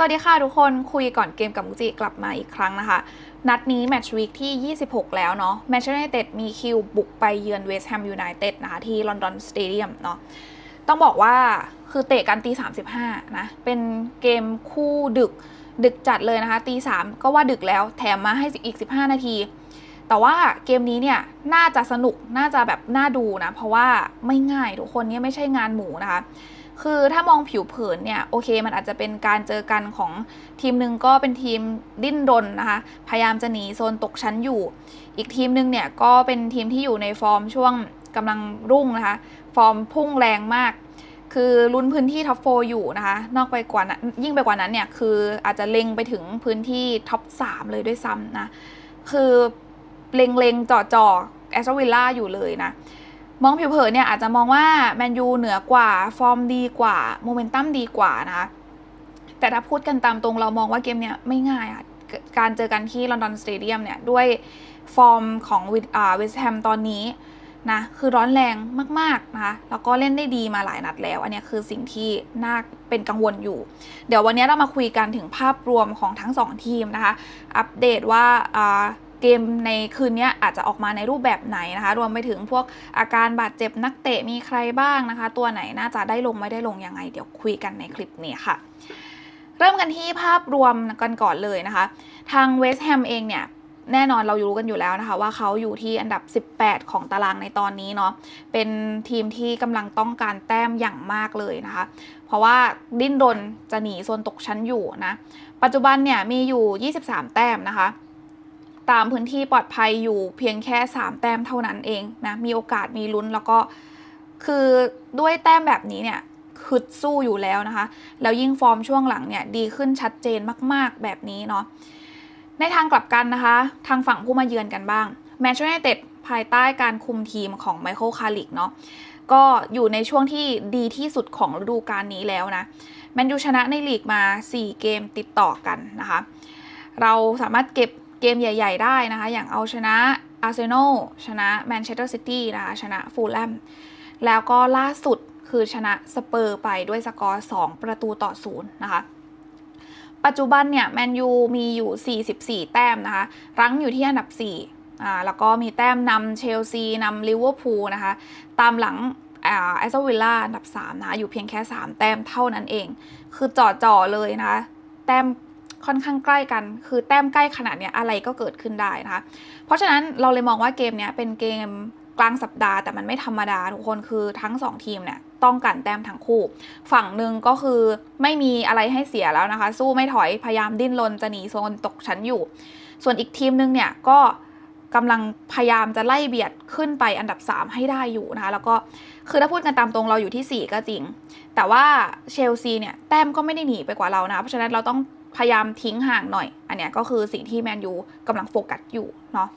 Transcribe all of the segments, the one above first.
สวัสดีค่ะทุกคนคุยก่อนเกมกับมุจิกลับมาอีกครั้งนะคะ นัดนี้แมตช์วีคที่ 26 แล้วเนาะแมนเชสเตอร์ยูไนเต็ดมีคิวบุกไปเยือนเวสต์แฮมยูไนเต็ดนะคะที่ลอนดอนสเตเดียมเนาะต้องบอกว่าคือเตะกันตี 35 นะ เป็นเกมคู่ดึกดึกจัดเลยนะคะตี 3 ก็ว่าดึกแล้วแถมมาให้อีก 15 นาที แต่ว่าเกมนี้เนี่ยน่าจะสนุกน่าจะแบบน่าดูนะ เพราะว่าไม่ง่ายทุกคนเนี่ยไม่ใช่งานหมูนะคะ คือถ้ามองผิวเผินเนี่ยโอเคมันอาจจะเป็นการเจอกันของทีมหนึ่งก็เป็นทีมดิ้นรนนะคะ พยายามจะหนีโซนตกชั้นอยู่ อีกทีมหนึ่งเนี่ยก็เป็นทีมที่อยู่ในฟอร์มช่วงกำลังรุ่งนะคะ ฟอร์มพุ่งแรงมาก คือลุ้นพื้นที่ท็อปโฟอยู่นะคะ นอกไปกว่านั้นยิ่งไปกว่านั้นเนี่ยคืออาจจะเล็งไปถึงพื้นที่ท็อป3เลยด้วยซ้ำนะ คือเล็งๆจ่อจ่อแอสตันวิลล่าอยู่เลยนะ มองผิวเผินเนี่ยอาจจะมองว่าแมนยูเหนือกว่าฟอร์มดีกว่าโมเมนตัมดีกว่านะคะแต่ถ้าพูดกันตามตรงเรามองว่าเกมเนี่ยไม่ง่ายอะการเจอกันที่ลอนดอนสเตเดียมเนี่ยด้วยฟอร์มของวิเวสแฮมตอนนี้นะคือร้อนแรงมากๆนะคะแล้วก็เล่นได้ดีมาหลายนัดแล้ว อันนี้คือสิ่งที่น่าเป็นกังวลอยู่ เดี๋ยววันนี้เรามาคุยกันถึงภาพรวมของทั้ง 2 ทีมนะคะ อัปเดตว่า เกมในคืนนี้อาจจะออกมาในรูปแบบไหนนะคะ รวมไปถึงพวกอาการบาดเจ็บนักเตะมีใครบ้างนะคะ ตัวไหนน่าจะได้ลงไม่ได้ลงยังไง เดี๋ยวคุยกันในคลิปนี้ค่ะ เริ่มกันที่ภาพรวมกันก่อนเลยนะคะ ทางเวสต์แฮมเองเนี่ยแน่นอนเรารู้กันอยู่แล้วนะคะ ว่าเขาอยู่ที่อันดับ 18 ของตารางในตอนนี้เนาะเป็นทีมที่กำลังต้องการแต้มอย่างมากเลยนะคะ เพราะว่าดิ้นรนจะหนีโซนตกชั้นอยู่นะ ปัจจุบันเนี่ยมีอยู่ 23 แต้มนะคะ ตามพื้นที่ปลอดภัยอยู่เพียงแค่ 3 แต้มเท่านั้นเองนะมีโอกาสมีลุ้นแล้วก็คือด้วยแต้มแบบนี้เนี่ยคึดสู้อยู่แล้วนะคะ แล้วยิ่งฟอร์มช่วงหลังเนี่ยดีขึ้นชัดเจนมากๆแบบนี้เนาะในทางกลับกันนะคะ ทางฝั่งผู้มาเยือนกันบ้างแมนเชสเตอร์เต็ดภายใต้การคุมทีมของไมเคิลคาริกเนาะก็อยู่ในช่วงที่ดีที่สุดของฤดูกาลนี้แล้วนะแมนยูชนะในลีกมา 4 เกมติดต่อกันนะคะ เราสามารถเก็บ เกมใหญ่ ๆ ได้นะคะ อย่างเอาชนะอาร์เซนอลชนะแมนเชสเตอร์ซิตี้นะคะ ชนะฟูลแลมแล้วก็ล่าสุดคือชนะสเปอร์ไปด้วยสกอร์ 2 ประตูต่อศูนย์นะคะ ปัจจุบันเนี่ยแมนยูมีอยู่ 44 แต้มนะคะ รั้งอยู่ที่อันดับ 4 อ่า แล้วก็มีแต้มนำเชลซีนำลิเวอร์พูลนะคะ ตามหลังอ่าแอสตันวิลล่าอันดับ 3 นะคะ อยู่เพียงแค่ 3 แต้มเท่านั้นเอง คือจ่อๆเลยนะคะ แต้ม ค่อนข้างใกล้กัน คือแต้มใกล้ขนาดเนี้ยอะไรก็เกิดขึ้นได้นะคะ เพราะฉะนั้นเราเลยมองว่าเกมเนี้ยเป็นเกมกลางสัปดาห์แต่มันไม่ธรรมดาทุกคนคือทั้ง 2 ทีมเนี่ยต้องการแต้มทั้งคู่ ฝั่งหนึ่งก็คือไม่มีอะไรให้เสียแล้วนะคะ สู้ไม่ถอยพยายามดิ้นรนจะหนีโซนตกชั้นอยู่ ส่วนอีกทีมนึงเนี่ยก็กำลังพยายามจะไล่เบียดขึ้นไปอันดับ 3 ให้ได้อยู่นะคะ แล้วก็คือถ้าพูดกันตามตรงเราอยู่ที่ 4 ก็จริง แต่ว่าเชลซีเนี่ยแต้มก็ไม่ได้หนีไปกว่าเรานะคะเพราะฉะนั้นเราต้อง พยายามทิ้งห่างหน่อย อันเนี้ยก็คือสิ่งที่แมนยูกำลังโฟกัสอยู่เนาะ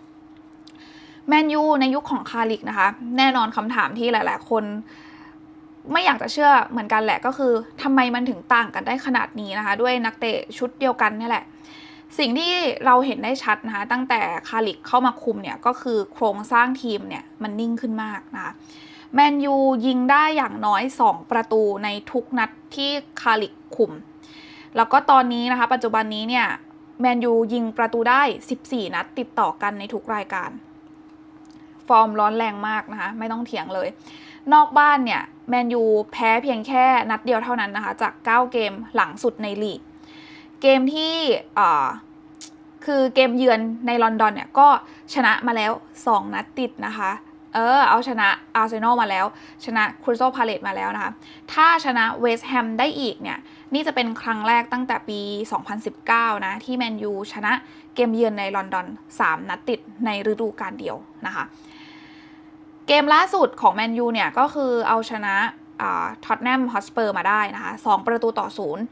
แมนยูในยุคของคาริกนะคะ แน่นอนคำถามที่หลาย ๆ คนไม่อยากจะเชื่อเหมือนกันแหละก็คือทำไมมันถึงต่างกันได้ขนาดนี้นะคะ ด้วยนักเตะชุดเดียวกันนี่แหละ สิ่งที่เราเห็นได้ชัดนะคะ ตั้งแต่คาริกเข้ามาคุมเนี่ยก็คือโครงสร้างทีมเนี่ยมันนิ่งขึ้นมากนะคะแมนยูยิงได้อย่างน้อย 2 ประตูในทุกนัดที่คาริกคุม แล้วก็ตอนนี้นะคะ ปัจจุบันนี้เนี่ยแมนยูยิงประตูได้ 14 นัดติดต่อกันในทุกรายการ ฟอร์มร้อนแรงมากนะคะ ไม่ต้องเถียงเลย นอกบ้านเนี่ยแมนยูแพ้เพียงแค่นัดเดียวเท่านั้นนะคะ จาก 9 เกมหลังสุดในลีก เกมที่คือเกมเยือนในลอนดอนเนี่ยก็ชนะมาแล้ว 2 นัดติดนะคะ เออ เอาชนะอาร์เซนอลมาแล้ว ชนะคริสตัลพาเลตมาแล้วนะคะ ถ้าชนะเวสต์แฮมได้อีกเนี่ย นี่จะเป็นครั้งแรกตั้งแต่ปี 2019 นะ ที่แมนยูชนะเกมเยือนในลอนดอน 3 นัดติดในฤดูกาลเดียวนะคะ เกมล่าสุดของแมนยูเนี่ย ก็คือเอาชนะท็อตแนมฮอสเปอร์มาได้นะคะ 2 ประตูต่อศูนย์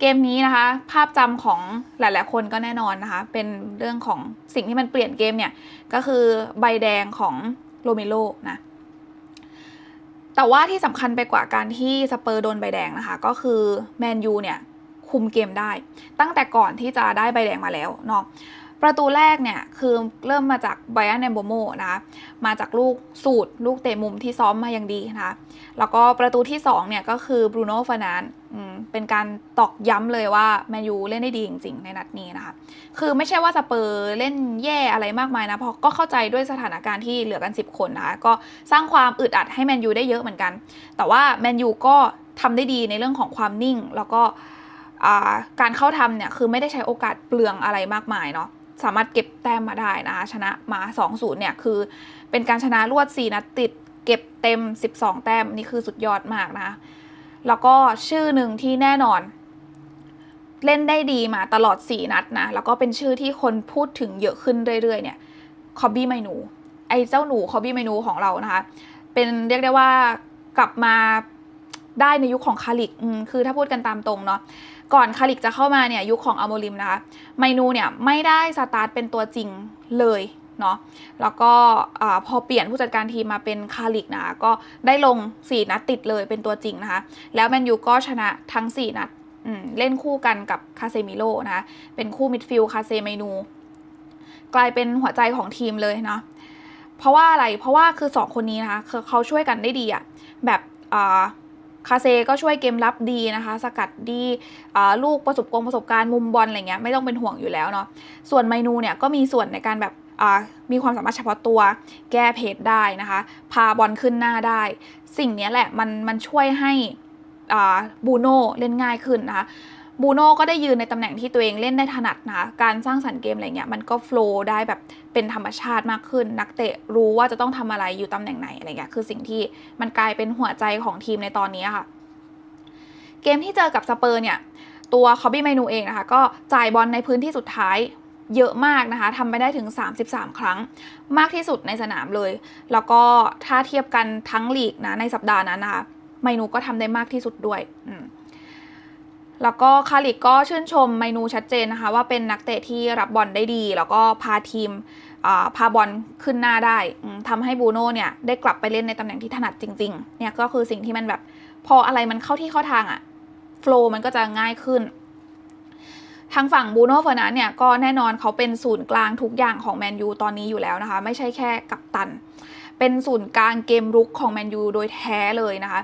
เกมนี้นะคะ ภาพจำของหลาย ๆ คนก็แน่นอนนะคะ เป็นเรื่องของสิ่งที่มันเปลี่ยนเกมเนี่ย ก็คือใบแดงของโรเมโลนะ แต่ว่าที่สำคัญไปกว่าการที่สเปอร์โดนใบแดงนะคะ ก็คือแมนยูเนี่ยคุมเกมได้ ตั้งแต่ก่อนที่จะได้ใบแดงมาแล้วเนาะ ประตูแรกเนี่ยคือเริ่มมาจากไบรอันแอมโบโมนะมาจากลูกสูตร ลูกเตะมุมที่ซ้อมมาอย่างดีนะคะแล้วก็ประตูที่ 2 เนี่ยก็คือบรูโน่ฟานานเป็นการตอกย้ำเลยว่าแมนยูเล่นได้ดีจริงๆ ในนัดนี้นะคะ คือไม่ใช่ว่าสเปอร์เล่นแย่อะไรมากมายนะ เพราะก็เข้าใจด้วยสถานการณ์ที่เหลือกัน 10 คนนะคะก็สร้างความอึดอัดให้แมนยูได้เยอะเหมือนกัน แต่ว่าแมนยูก็ทำได้ดีในเรื่องของความนิ่ง แล้วก็การเข้าทำเนี่ยคือไม่ได้ใช้โอกาสเปลืองอะไรมากมายเนาะ สามารถเก็บแต้มมาได้นะคะชนะมา 2-0 เนี่ยคือ เป็นการชนะรวด 4 นัดติด เก็บเต็ม 12 แต้มนี่คือสุดยอดมากนะแล้วก็ชื่อหนึ่งที่แน่นอน เล่นได้ดีมาตลอด 4 นัดนะแล้วก็เป็นชื่อที่คนพูดถึงเยอะขึ้นเรื่อยๆเนี่ยคอบบี้ไมนูไอ้เจ้าหนูคอบบี้ไมนูของเรานะคะเป็นเรียกได้ว่ากลับมาได้ในยุคของคาลิกคือถ้าพูดกันตามตรงเนาะ ก่อนคาลิกจะเข้ามาเนี่ยยุคของอัลโมริมนะคะไมนูเนี่ยไม่ได้สตาร์ทเป็นตัวจริงเลยเนาะแล้วก็พอเปลี่ยนผู้จัดการทีมมาเป็นคาลิกนะคะก็ได้ลง 4 นัดติดเลยเป็นตัวจริงนะคะแล้วแมนยูก็ชนะทั้ง 4 นัดเล่นคู่กันกับคาเซมิโลนะคะเป็นคู่มิดฟิลด์คาเซเมนูกลายเป็นหัวใจของทีมเลยเนาะเพราะว่าอะไรเพราะว่าคือ 2 คนนี้นะคะเขาช่วยกันได้ดีอะแบบ คาเซก็ช่วยเกมรับดีนะคะ สกัดดีลูกประสบกงประสบการณ์มุมบอลอะไรเงี้ยไม่ต้องเป็นห่วงอยู่แล้วเนาะส่วนไมนูเนี่ยก็มีส่วนในการแบบมีความสามารถเฉพาะตัวแก้เพจได้นะคะ พาบอลขึ้นหน้าได้ สิ่งนี้แหละมันมันช่วยให้บูโน่เล่นง่ายขึ้นนะคะ บูโน่ก็ได้ยืนในตำแหน่งที่ตัวเองเล่นได้ถนัดนะคะการสร้างสรรค์เกมอะไรเงี้ยมันก็โฟล์ได้แบบเป็นธรรมชาติมากขึ้น นักเตะรู้ว่าจะต้องทำอะไรอยู่ตำแหน่งไหนอะไรเงี้ยคือสิ่งที่มันกลายเป็นหัวใจของทีมในตอนนี้ค่ะ เกมที่เจอกับสเปอร์เนี่ยตัวคอบบี้ไมนูเองนะคะก็จ่ายบอลในพื้นที่สุดท้ายเยอะมากนะคะทำไปได้ถึง 33 ครั้ง มากที่สุดในสนามเลย แล้วก็ถ้าเทียบกันทั้งลีกนะในสัปดาห์นั้นนะคะไมนูก็ทำได้มากที่สุดด้วย แล้วก็คาริกก็ชื่นชมไมนูชัดเจนนะคะ ว่าเป็นนักเตะที่รับบอลได้ดี แล้วก็พาทีมพาบอลขึ้นหน้าได้ทำให้บูโน่เนี่ยได้กลับไปเล่นในตำแหน่งที่ถนัดจริงๆเนี่ยก็คือสิ่งที่มันแบบพออะไรมันเข้าที่เข้าทางอะโฟล์มันก็จะง่ายขึ้น ทางฝั่งบูโน่เฟอร์นันเนี่ยก็แน่นอนเขาเป็นศูนย์กลางทุกอย่างของแมนยูตอนนี้อยู่แล้วนะคะ ไม่ใช่แค่กัปตัน เป็นศูนย์กลางเกมรุกของแมนยูโดยแท้เลยนะคะ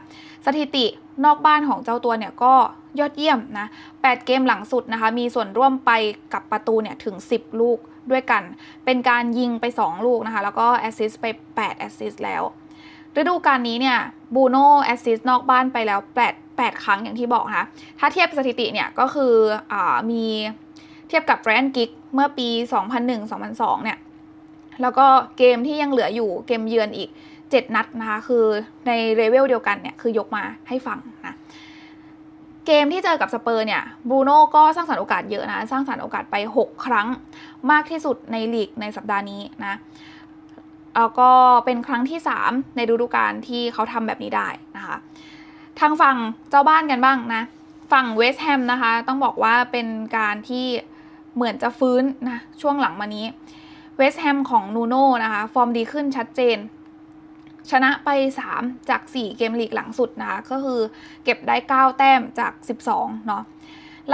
สถิติ นอกบ้านของเจ้าตัวเนี่ยก็ยอดเยี่ยมนะ8เกมหลังสุดนะคะ มีส่วนร่วมไปกับประตูเนี่ยถึง 10 ลูกด้วยกัน เป็นการยิงไป 2 ลูกนะคะ แล้วก็แอสซิสต์ไป 8 แอสซิสต์แล้ว ฤดูกาลนี้เนี่ยบูโน่แอสซิสต์นอกบ้านไปแล้ว 8 8 ครั้งอย่างที่บอกนะคะ ถ้าเทียบสถิติเนี่ยก็คืออมีเทียบกับแรนกิกเมื่อปี 2001-2002 เนี่ย แล้วก็เกมที่ยังเหลืออยู่เกมเยือนอีก 7 นัดนะคะคือในเลเวลเดียวกันเนี่ยคือยกมาให้ฟังนะเกมที่เจอกับสเปอร์เนี่ยบรูโน่ก็สร้างสรรค์โอกาสเยอะนะสร้างสรรค์โอกาสไป 6 ครั้งมากที่สุดในลีกในสัปดาห์นี้นะแล้วก็เป็นครั้งที่ 3 ในฤดูกาลที่เขาทำแบบนี้ได้นะคะทางฝั่งเจ้าบ้านกันบ้างนะฝั่งเวสต์แฮมนะคะต้องบอกว่าเป็นการที่เหมือนจะฟื้นนะช่วงหลังมานี้เวสต์แฮมของนูโน่นะคะฟอร์มดีขึ้นชัดเจน ชนะไป 3 จาก 4 เกมลีกหลังสุดนะคะก็คือเก็บได้ 9 แต้มจาก 12 เนาะ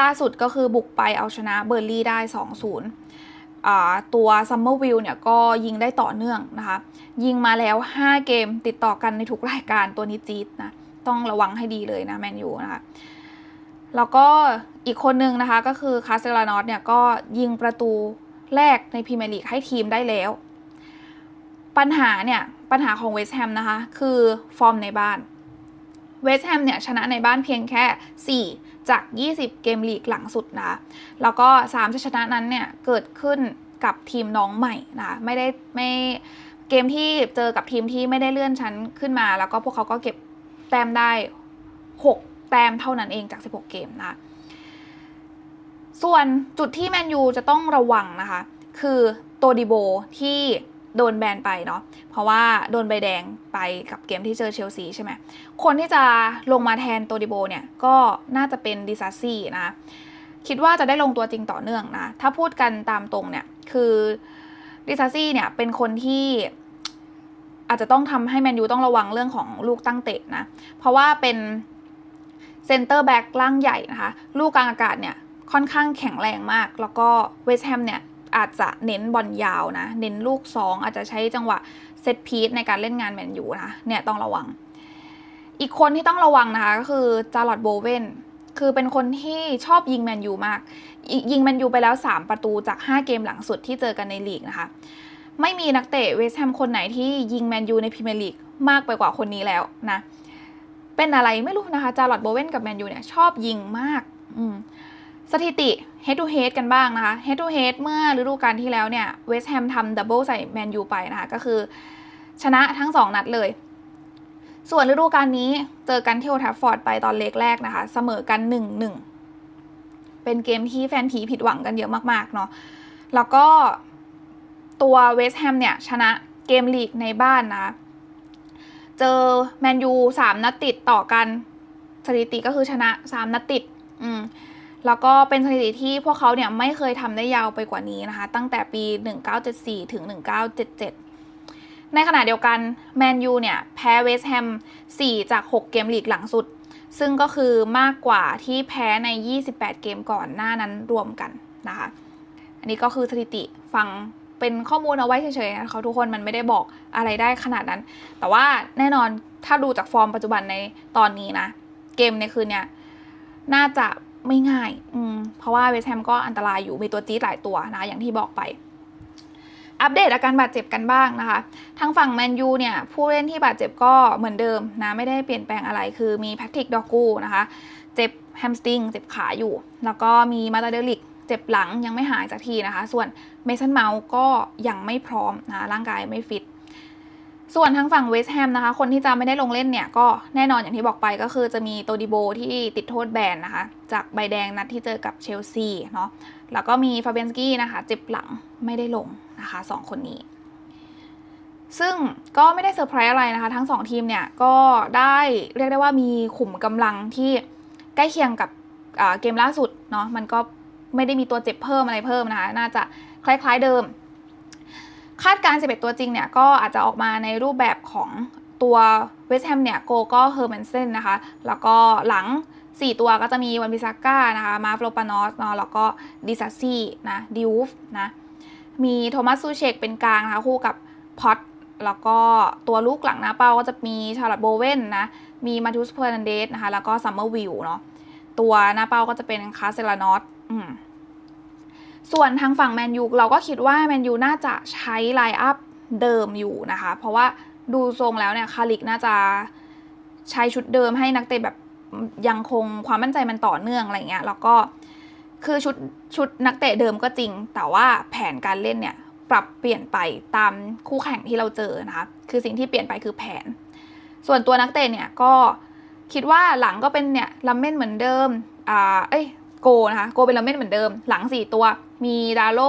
ล่าสุดก็คือบุกไปเอาชนะเบอร์ลี่ได้ 2-0 ตัวซัมเมอร์วิลเนี่ยก็ยิงได้ต่อเนื่องนะคะ ยิงมาแล้ว 5 เกมติดต่อกันในทุกรายการตัวนี้จี๊ดนะ ต้องระวังให้ดีเลยนะแมนยูนะคะ แล้วก็อีกคนนึงนะคะก็คือคาเซลานอสเนี่ยก็ยิงประตูแรกในพรีเมียร์ลีกให้ทีมได้แล้ว ปัญหาเนี่ยปัญหาของเวสต์แฮมนะคะ คือฟอร์มในบ้านเวสต์แฮมเนี่ยชนะในบ้านเพียงแค่ 4 จาก 20 เกมลีกหลังสุดนะ แล้วก็3ชัยชนะนั้นเนี่ยเกิดขึ้นกับทีมน้องใหม่นะไม่ได้ไม่เกมที่เจอกับทีมที่ไม่ได้เลื่อนชั้นขึ้นมา แล้วก็พวกเขาก็เก็บแต้มได้ 6 แต้มเท่านั้นเองจาก 16 เกมนะส่วนจุดที่แมนยูจะต้องระวังนะคะ คือตัวดิโบที่ โดนแบนไปเนาะเพราะว่าโดนใบแดงไปกับเกมที่เจอเชลซีใช่ไหมคนที่จะลงมาแทนตัวดิโบเนี่ยก็น่าจะเป็นดิซาซี่นะคิดว่าจะได้ลงตัวจริงต่อเนื่องนะถ้าพูดกันตามตรงเนี่ยคือดิซาซี่เนี่ยเป็นคนที่อาจจะต้องทำให้แมนยูต้องระวังเรื่องของลูกตั้งเตะนะ เพราะว่าเป็นเซนเตอร์แบ็กล่างใหญ่นะคะ ลูกกลางอากาศเนี่ยค่อนข้างแข็งแรงมาก แล้วก็เวสแฮมเนี่ย อาจจะเน้นบอลยาวนะ เน้นลูก 2 อาจจะใช้จังหวะเซตพีซในการเล่นงานแมนยูนะ เนี่ยต้องระวัง อีกคนที่ต้องระวังนะคะก็คือจาร์ลอตโบเวนคือเป็นคนที่ชอบยิงแมนยูมาก ยิงแมนยูไปแล้ว 3 ประตูจาก 5 เกมหลังสุดที่เจอกันในลีกนะคะ ไม่มีนักเตะเวสต์แฮมคนไหนที่ยิงแมนยูในพรีเมียร์ลีกมากไปกว่าคนนี้แล้วนะ เป็นอะไรไม่รู้นะคะจาร์ลอตโบเวนกับแมนยูเนี่ยชอบยิงมาก อืม สถิติ head to head กันบ้างนะคะ head to head เมื่อฤดูกาลที่แล้วเนี่ยเวสต์แฮมทำดับเบิลใส่แมนยูไปนะคะ ก็คือชนะทั้ง 2 นัดเลย ส่วนฤดูกาลนี้เจอกันที่โอทัฟฟอร์ดไปตอนเล็กแรกนะคะ เสมอกัน 1-1 เป็นเกมที่แฟนผีผิดหวังกันเยอะมากๆเนาะแล้วก็ตัวเวสต์แฮมเนี่ย ชนะเกมลีกในบ้านนะ เจอแมนยูสามนัดติดต่อกัน สถิติก็คือชนะสามนัดติด อืม แล้วก็เป็นสถิติที่พวกเขาเนี่ยไม่เคยทำได้ยาวไปกว่านี้นะคะ ตั้งแต่ปี 1974 ถึง 1977 ในขณะเดียวกันแมนยูเนี่ยแพ้เวสต์แฮม 4 จาก 6 เกมลีกหลังสุด ซึ่งก็คือมากกว่าที่แพ้ใน 28 เกมก่อนหน้านั้นรวมกันนะคะ อันนี้ก็คือสถิติฟังเป็นข้อมูลเอาไว้เฉยๆนะคะทุกคนมันไม่ได้บอกอะไรได้ขนาดนั้น แต่ว่าแน่นอนถ้าดูจากฟอร์มปัจจุบันในตอนนี้นะ เกมในคืนเนี่ยน่าจะ ไม่ง่าย อืม เพราะว่าเวสแฮมก็อันตรายอยู่มีตัวจี๊ดหลายตัวนะ อย่างที่บอกไป อัปเดตอาการบาดเจ็บกันบ้างนะคะ ทางฝั่งแมนยูเนี่ย ผู้เล่นที่บาดเจ็บก็เหมือนเดิมนะ ไม่ได้เปลี่ยนแปลงอะไร คือมีแพทริกดอกูนะคะ เจ็บแฮมสตริง เจ็บขาอยู่ แล้วก็มีมาตาเดลิก เจ็บหลังยังไม่หายจากทีนะคะ ส่วนเมสันเมาส์ก็ยังไม่พร้อมนะ ร่างกายไม่ฟิต ส่วนทางฝั่งเวสต์แฮมนะคะ คนที่จะไม่ได้ลงเล่นเนี่ย ก็แน่นอนอย่างที่บอกไปก็คือจะมีโตดิโบที่ติดโทษแบนนะคะ จากใบแดงนัดที่เจอกับเชลซีเนาะแล้วก็มีฟาเบนสกี้นะคะ เจ็บหลังไม่ได้ลงนะคะสองคนนี้ ซึ่งก็ไม่ได้เซอร์ไพรส์อะไรนะคะ ทั้งสองทีมเนี่ย ก็ได้เรียกได้ว่ามีขุมกำลังที่ใกล้เคียงกับเกมล่าสุดเนาะมันก็ไม่ได้มีตัวเจ็บเพิ่มอะไรเพิ่มนะคะ น่าจะคล้ายๆเดิม คาดการณ์11 ตัวจริงเนี่ยก็อาจจะออกมาในรูปแบบของตัวเวสแฮมเนี่ยโกก็เฮอร์แมนเซนนะคะ แล้วก็หลัง 4 ตัวก็จะมีวันบิซาก้านะคะมาฟโลปานอสเนาะแล้วก็ดิซาซี่นะดิวฟนะมีโทมัสซูเชกเป็นกลางนะคะคู่กับพอตแล้วก็ตัวลูกหลังหน้าเป้าก็จะมีชาร์ลอตโบเวนนะ มีมาทูสเพอร์นันเดสนะคะ แล้วก็ซัมเมอร์วิลเนาะ ตัวหน้าเป้าก็จะเป็นคาเซลานอสอืม ส่วนทางฝั่งแมนยูเราก็คิดว่าแมนยูน่าจะใช้ไลน์อัพเดิมอยู่นะคะ เพราะว่าดูทรงแล้วเนี่ยคาริกน่าจะใช้ชุดเดิมให้นักเตะแบบยังคงความมั่นใจมันต่อเนื่องอะไรเงี้ยแล้วก็คือชุดชุดนักเตะเดิมก็จริง แต่ว่าแผนการเล่นเนี่ยปรับเปลี่ยนไปตามคู่แข่งที่เราเจอนะคะคือสิ่งที่เปลี่ยนไปคือแผน ส่วนตัวนักเตะเนี่ยก็คิดว่าหลังก็เป็นเนี่ยลัมเม่นเหมือนเดิมอ่าเอ้ยโกนะคะโกเป็นลาเมนเหมือนเดิม หลัง 4 ตัว มีดาโล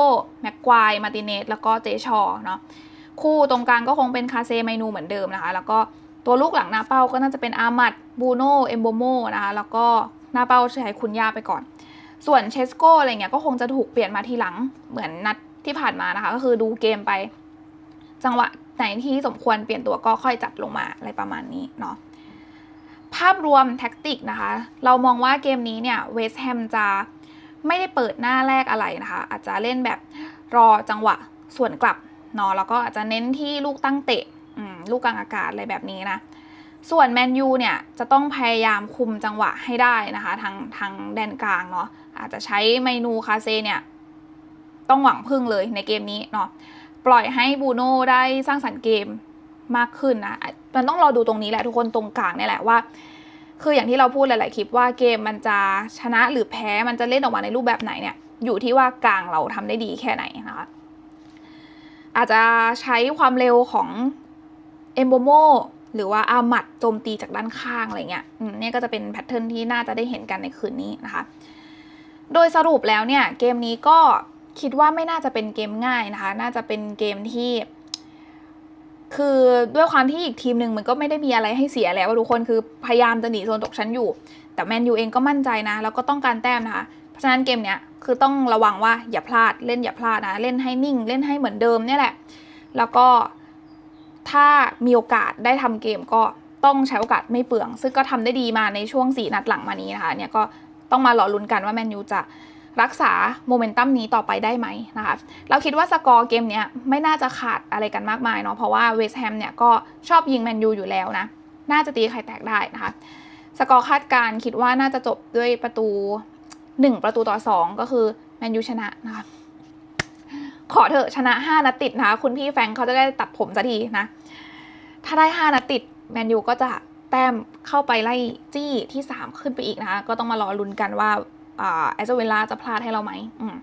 แม็กควายมาติเนสแล้วก็เจชอเนาะคู่ตรงกลางก็คงเป็นคาเซไมนูเหมือนเดิมนะคะ แล้วก็ตัวลูกหลังหน้าเป้าก็น่าจะเป็นอามัดบูโนเอมโบโมนะคะแล้วก็หน้าเป้าใช้คุณย่าไปก่อน ส่วนเชสโกอะไรเงี้ยก็คงจะถูกเปลี่ยนมาทีหลังเหมือนนัดที่ผ่านมานะคะ ก็คือดูเกมไป จังหวะไหนที่สมควรเปลี่ยนตัวก็ค่อยจัดลงมาอะไรประมาณนี้เนาะภาพรวมแท็กติกนะคะ เรามองว่าเกมนี้เนี่ยเวสต์แฮมจะ ไม่ได้เปิดหน้าแรกอะไรนะคะ อาจจะเล่นแบบรอจังหวะส่วนกลับเนาะแล้วก็อาจจะเน้นที่ลูกตั้งเตะลูกกลางอากาศอะไรแบบนี้นะ ส่วนแมนยูเนี่ยจะต้องพยายามคุมจังหวะให้ได้นะคะ ทางทางแดนกลางเนาะอาจจะใช้เมนูคาเซเนี่ยต้องหวังพึ่งเลยในเกมนี้เนาะปล่อยให้บูโน่ได้สร้างสรรค์เกมมากขึ้นนะ มันต้องรอดูตรงนี้แหละทุกคนตรงกลางนี่แหละว่า คืออย่างที่เราพูดหลาย ๆ คลิปว่าเกมมันจะชนะหรือแพ้มันจะเล่นออกมาในรูปแบบไหนเนี่ยอยู่ที่ว่ากลางเราทำได้ดีแค่ไหนนะคะอาจจะใช้ความเร็วของเอมโบโมหรือว่าอามัดโจมตีจากด้านข้างอะไรเงี้ยเนี่ยก็จะเป็นแพทเทิร์นที่น่าจะได้เห็นกันในคืนนี้นะคะ โดยสรุปแล้วเนี่ยเกมนี้ก็คิดว่าไม่น่าจะเป็นเกมง่ายนะคะ น่าจะเป็นเกมที่ คือด้วยความที่อีกทีมหนึ่งมันก็ไม่ได้มีอะไรให้เสียแล้วทุกคนคือพยายามจะหนีโซนตกชั้นอยู่ แต่แมนยูเองก็มั่นใจนะ แล้วก็ต้องการแต้มนะคะ เพราะฉะนั้นเกมเนี้ยคือต้องระวังว่าอย่าพลาดเล่นอย่าพลาดนะ เล่นให้นิ่งเล่นให้เหมือนเดิมเนี่ยแหละ แล้วก็ถ้ามีโอกาสได้ทำเกมก็ต้องใช้โอกาสไม่เปลือง ซึ่งก็ทำได้ดีมาในช่วง 4 นัดหลังมานี้นะคะเนี่ยก็ต้องมารอลุ้นกันว่าแมนยูจะ รักษาโมเมนตัมนี้ต่อไปได้ไหมนะคะเราคิดว่าสกอร์เกมเนี้ยไม่น่าจะขาดอะไรกันมากมายเนาะเพราะว่าเวสต์แฮมเนี่ยก็ชอบยิงแมนยูอยู่แล้วนะ น่าจะตีไข่แตกได้นะคะ สกอร์คาดการณ์คิดว่าน่าจะจบด้วยประตู 1 ประตูต่อ 2 ก็คือแมนยูชนะนะคะขอเถอะชนะ 5นัดติดนะคะคุณพี่แฟงเขาจะได้ตัดผมสักทีนะถ้าได้ 5นัดติดแมนยูก็จะแต้มเข้าไปไล่จี้ที่ 3 ขึ้นไปอีกนะคะก็ต้องมารอลุ้นกันว่า แอสเวลาจะพลาดให้เราไหมม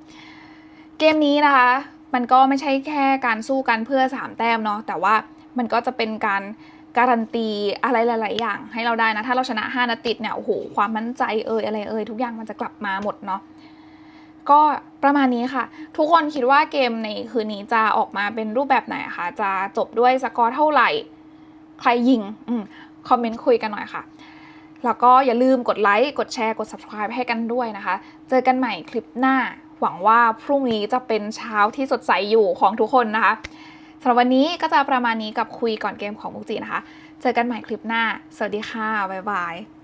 เกมนี้นะคะ มันก็ไม่ใช่แค่การสู้กันเพื่อ 3 แต้มเนาะแต่ว่ามันก็จะเป็นการการันตีอะไรหลาย ๆ อย่างให้เราได้นะ ถ้าเราชนะ 5นัดติดเนี่ยโอ้โหความมั่นใจเอ่ยอะไรเอ่ยทุกอย่างมันจะกลับมาหมดเนาะก็ประมาณนี้ค่ะ ทุกคนคิดว่าเกมในคืนนี้จะออกมาเป็นรูปแบบไหนคะจะจบด้วยสกอร์เท่าไหร่ ใครยิงอมคอมเมนต์คุยกันหน่อยค่ะ แล้วก็อย่าลืมกดไลค์ กดแชร์ กด subscribe ให้กันด้วยนะคะ เจอกันใหม่คลิปหน้า หวังว่าพรุ่งนี้จะเป็นเช้าที่สดใสอยู่ของทุกคนนะคะสำหรับวันนี้ก็จะประมาณนี้กับคุยก่อนเกมของมุกจีนะคะ เจอกันใหม่คลิปหน้า สวัสดีค่ะ บ๊ายบาย